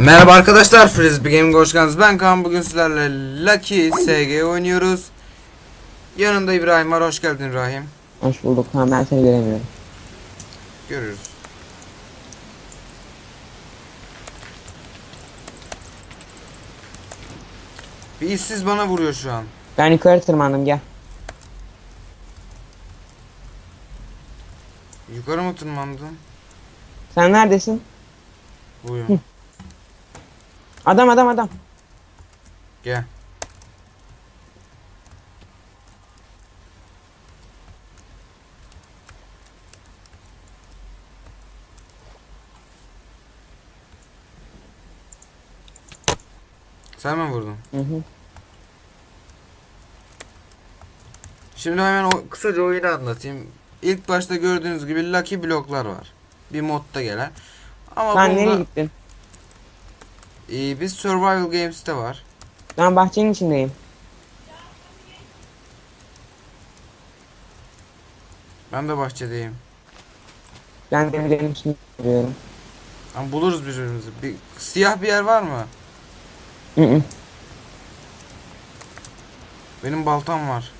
Merhaba arkadaşlar Frisbee Gaming hoş geldiniz. Ben Kaan bugün sizlerle Lucky SG oynuyoruz. Yanında İbrahim var. Hoş geldin İbrahim. Hoş bulduk. Ha ben seni göremiyorum. Görürüz. Bir işsiz bana vuruyor şu an. Ben yukarı tırmandım gel. Yukarı mı tırmandın? Sen neredesin? Buyurun. Adam adam adam. Gel. Sen mi vurdun? Hı hı. Şimdi hemen o, kısaca oyunu anlatayım. İlk başta gördüğünüz gibi Lucky bloklar var. Bir modda gelen. Ama Sen bunda, nereye gittin? Ee, biz Survival Games'te var. Ben bahçenin içindeyim. Ben de bahçedeyim. Ben demirlerin içinde duruyorum. Ama buluruz birbirimizi. Bir, siyah bir yer var mı? Hı hı. Benim baltam var.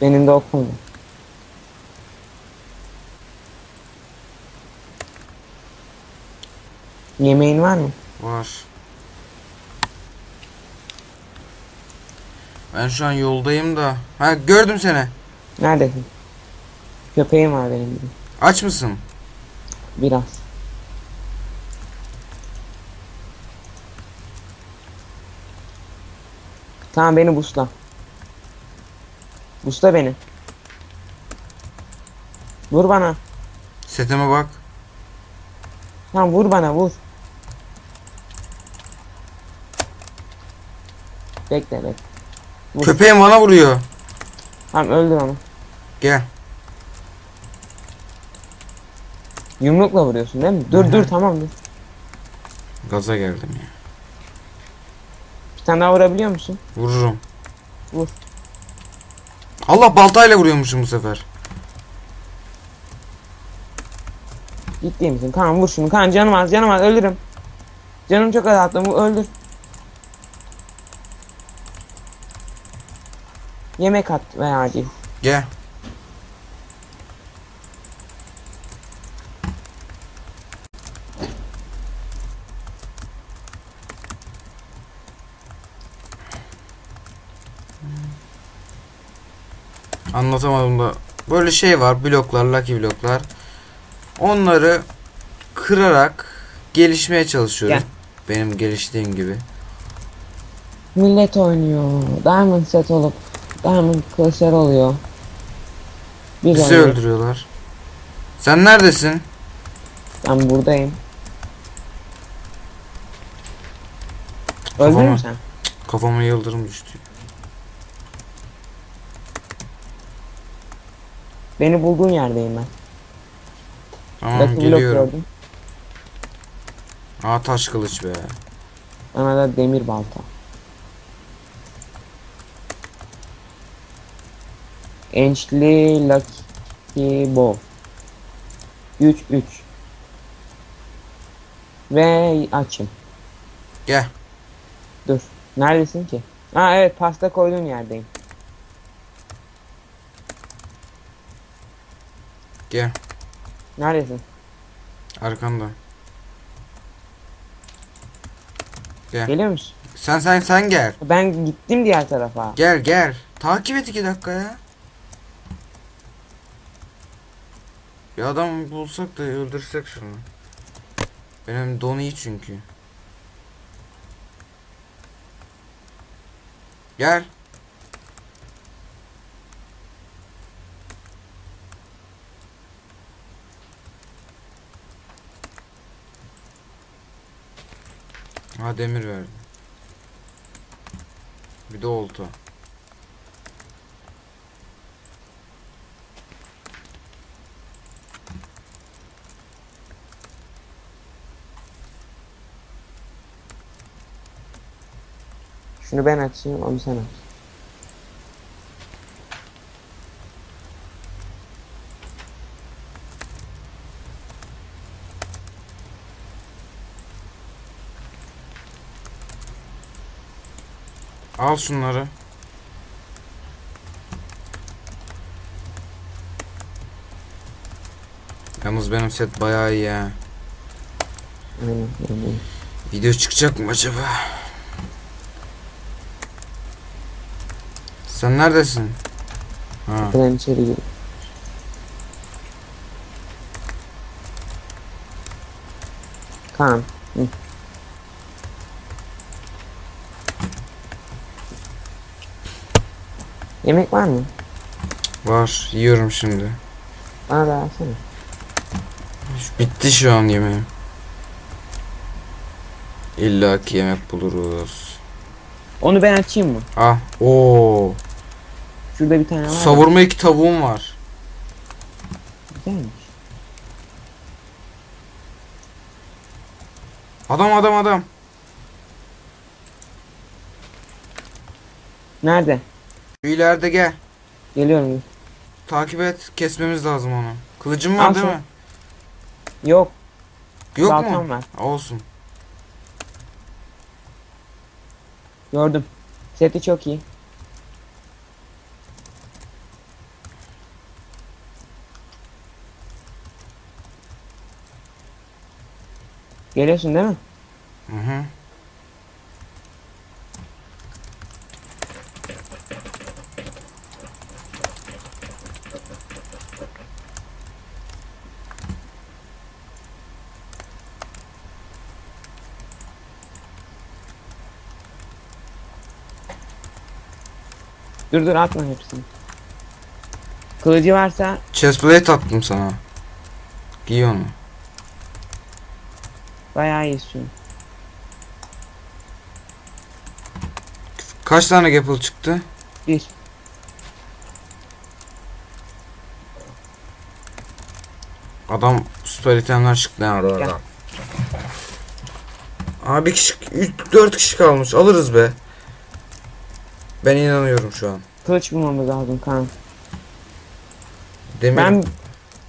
Benim de okum var. Yemeğin var mı? Var. Ben şu an yoldayım da. Ha gördüm seni. Neredesin? Köpeğim var benim bir. Aç mısın? Biraz. Tamam beni busla. Busla beni. Vur bana. Setime bak. Tamam vur bana vur. Bekle bekle. Vur. Köpeğim bana vuruyor. Tamam öldür onu. Gel. Yumrukla vuruyorsun değil mi? Dur dur tamam dur. Gaza geldim ya. Bir tane daha vurabiliyor musun? Vururum. Vur. Allah baltayla vuruyormuşum bu sefer. Ciddi misin? Kaan vur şunu. Kaan canım az canım az öldürüm. Canım çok azalttım bu öldür. Yemek at veya acil. Gel. Anlatamadım da. Böyle şey var. Bloklar, lucky bloklar. Onları kırarak gelişmeye çalışıyoruz. Gel. Benim geliştiğim gibi. Millet oynuyor. Diamond set olup Diamond kılıçlar oluyor. Biz Bizi oynuyoruz. öldürüyorlar. Sen neredesin? Ben buradayım. Öldün Kafama- mü sen? Kafama yıldırım düştü. Beni bulduğun yerdeyim ben. Tamam Block geliyorum. gördüm. Aa taş kılıç be. Bana da demir balta. Enchli Lucky Bow. Güç 3. Ve açım. Gel. Dur. Neredesin ki? Ha evet pasta koyduğun yerdeyim. Gel. Neredesin? Arkanda. Gel. Geliyor musun? Sen sen sen gel. Ben gittim diğer tarafa. Gel gel. Takip et iki dakika ya. Bir adam bulsak da öldürsek şunu. Benim donu iyi çünkü. Gel. Ha demir verdi. Bir de olta. Şunu ben açayım onu sen aç. Al şunları. Yalnız benim set bayağı iyi ya. Aynen, aynen. Video çıkacak mı acaba? Sen neredesin? Ha. Ben içeri gir. Kaan. Hı. Yemek var mı? Var. Yiyorum şimdi. Bana da versene. Bitti şu an yemeğim. İlla ki yemek buluruz. Onu ben açayım mı? Ah. Oo. Şurada bir tane var. Savurma iki tavuğum var. Güzelmiş. Adam adam adam. Nerede? Şu ileride gel. Geliyorum. Takip et. Kesmemiz lazım onu. Kılıcım Al var değil şu- mi? Yok. Yok baltam mu? var. Olsun. Gördüm. Seti çok iyi. Geliyorsun değil mi? Hı hı. Dur dur atma hepsini. Kılıcı varsa Chestplate attım sana. Giy onu. Bayağı iyi istiyorum. Kaç tane gapple çıktı? Bir. Adam süper itemler çıktı yani Gel. orada. Abi kişi 4 kişi kalmış. Alırız be. Ben inanıyorum şu an. Kılıç bulmamız lazım Kaan. Demir. Ben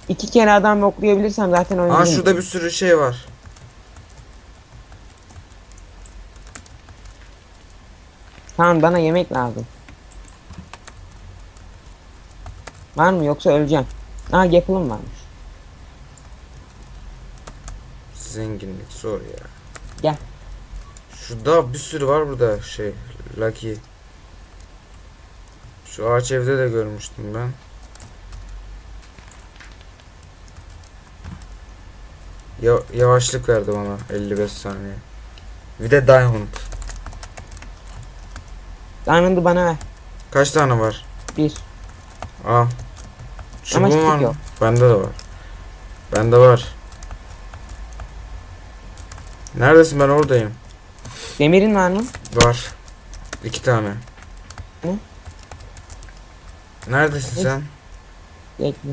iki kere adam yoklayabilirsem zaten Aa oynayayım. şurada bir sürü şey var. Kaan bana yemek lazım. Var mı yoksa öleceğim. Aa Gapple'ım varmış. Zenginlik zor ya. Gel. Şurada bir sürü var burada şey. Lucky. Şu ağaç evde de görmüştüm ben. Ya yavaşlık verdi bana 55 saniye. Bir de diamond. Diamond'ı bana ver. Kaç tane var? Bir. Al. Çubuğun stick var mı? yok. Bende de var. Bende var. Neredesin ben oradayım. Demirin var mı? Var. İki tane. Ne? Neredesin Ne? sen? Bekle.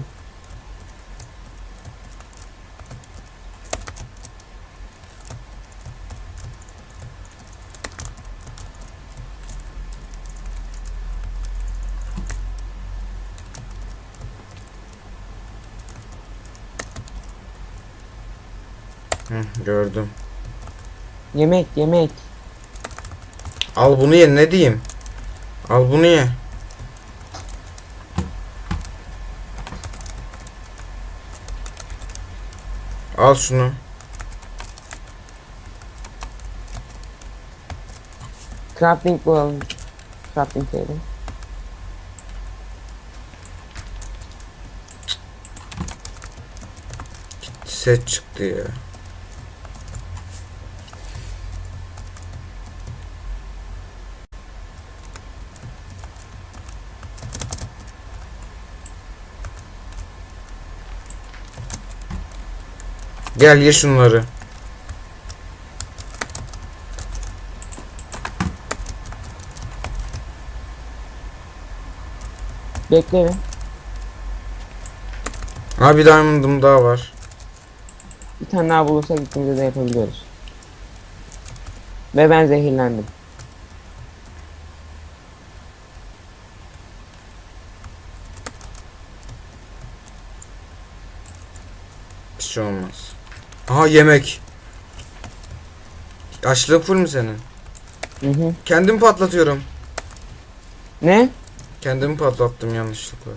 Hı, gördüm. Yemek yemek. Al bunu ye ne diyeyim? Al bunu ye. Al şunu. Crafting bulalım. Crafting table. Set çıktı ya. Gel ye şunları. Bekle. Ha bir diamond'ım daha var. Bir tane daha bulursak ikimiz de yapabiliyoruz. Ve ben zehirlendim. Bir şey olmaz. Aha yemek. Açlığın full mü senin? Hı hı. Kendim patlatıyorum. Ne? Kendimi patlattım yanlışlıkla.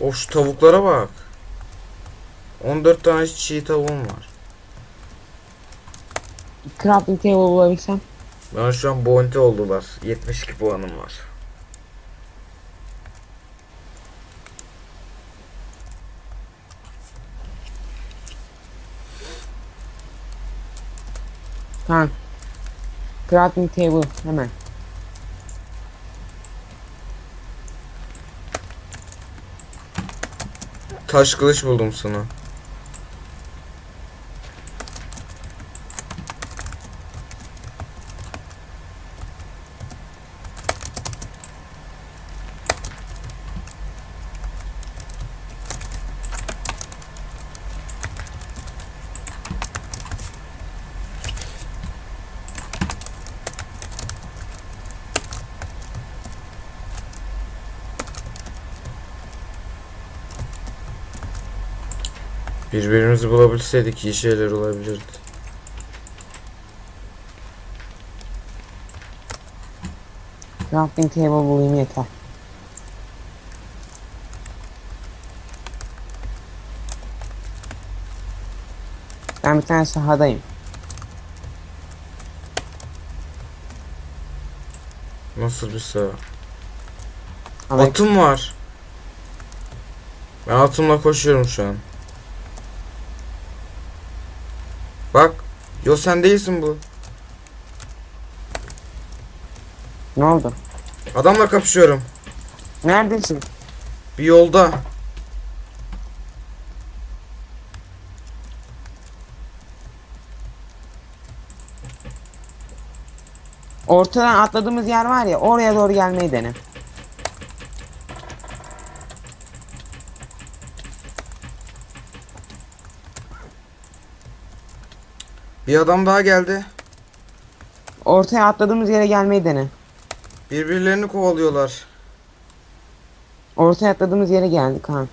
Of şu tavuklara bak. 14 tane çiğ tavuğum var. Crafting table bulabilsem. Bana şu an bounty oldular. 72 puanım var. Kaan. Crafting table hemen. Taş kılıç buldum sana. Birbirimizi bulabilseydik iyi şeyler olabilirdi. Crafting table bulayım yeter. Ben bir tane sahadayım. Nasıl bir sağ? Ama Atım var. Ben atımla koşuyorum şu an. Bak. Yo sen değilsin bu. ne oldu? Adamla kapışıyorum. Neredesin? Bir yolda. Ortadan atladığımız yer var ya oraya doğru gelmeyi dene. Bir adam daha geldi. Ortaya atladığımız yere gelmeyi dene. Birbirlerini kovalıyorlar. Ortaya atladığımız yere geldik Kaan.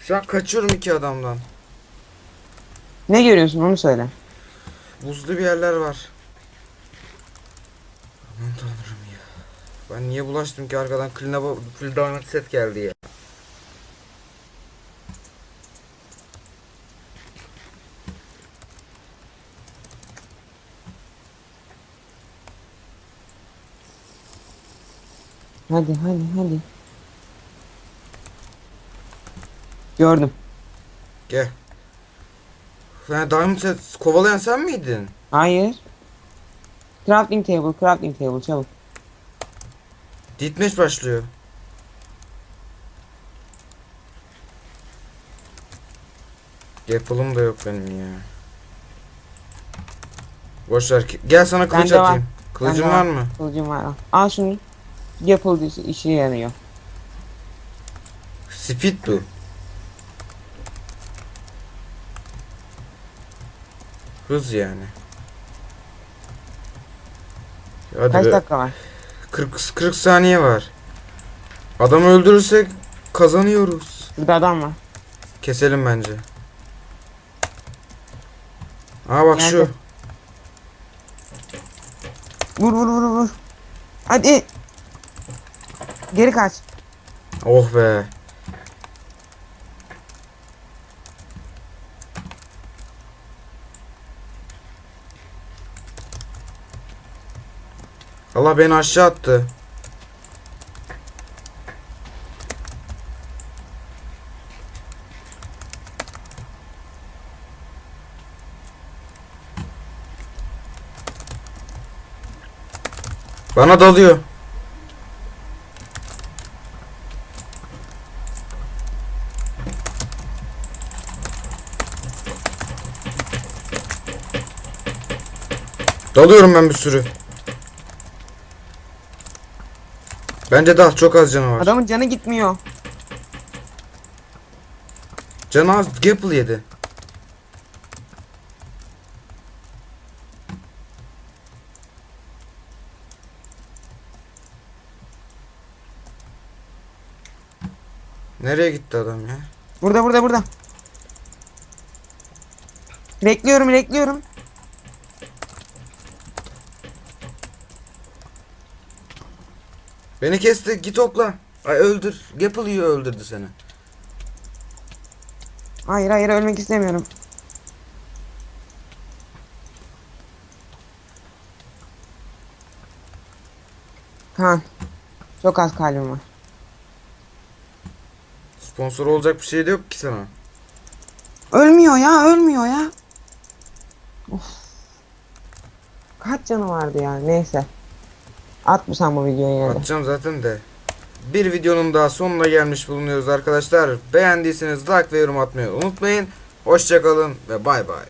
Şu an kaçıyorum iki adamdan. Ne görüyorsun onu söyle. Buzlu bir yerler var. Aman tanrım ya. Ben niye bulaştım ki arkadan Clean Diamond set geldi ya. Hadi hadi hadi. Gördüm. Gel. Yani Diamond set kovalayan sen miydin? Hayır. Crafting table, crafting table çabuk. Deathmatch başlıyor. Yapılım da yok benim ya. Boş ver. ki- Gel sana kılıç Bende var. atayım. Kılıcın Bende var var. mı? Kılıcım var. Al şunu. Yapıldı işe- yarıyor. Speed bu. Hız yani. Hadi Kaç be. dakika var? 40 40 saniye var. Adamı öldürürsek kazanıyoruz. Burada adam var. Keselim bence. Aa bak şu. Nerede? Vur vur vur vur. Hadi. Geri kaç. Oh be. Allah beni aşağı attı. Bana dalıyor. Dalıyorum ben bir sürü. Bence dal çok az canı var. Adamın canı gitmiyor. Canı az Gapple yedi. Nereye gitti adam ya? Burada burada burada. Bekliyorum bekliyorum. Beni kesti git okla. Ay öldür. Gapple yiyor öldürdü seni. Hayır hayır ölmek istemiyorum. Kaan. Çok az kalbim var. Sponsor olacak bir şey de yok ki sana. Ölmüyor ya ölmüyor ya. Of. Kaç canı vardı ya neyse. At mı bu videoyu de. Atacağım zaten de. Bir videonun daha sonuna gelmiş bulunuyoruz arkadaşlar. Beğendiyseniz like ve yorum atmayı unutmayın. Hoşçakalın ve bay bay.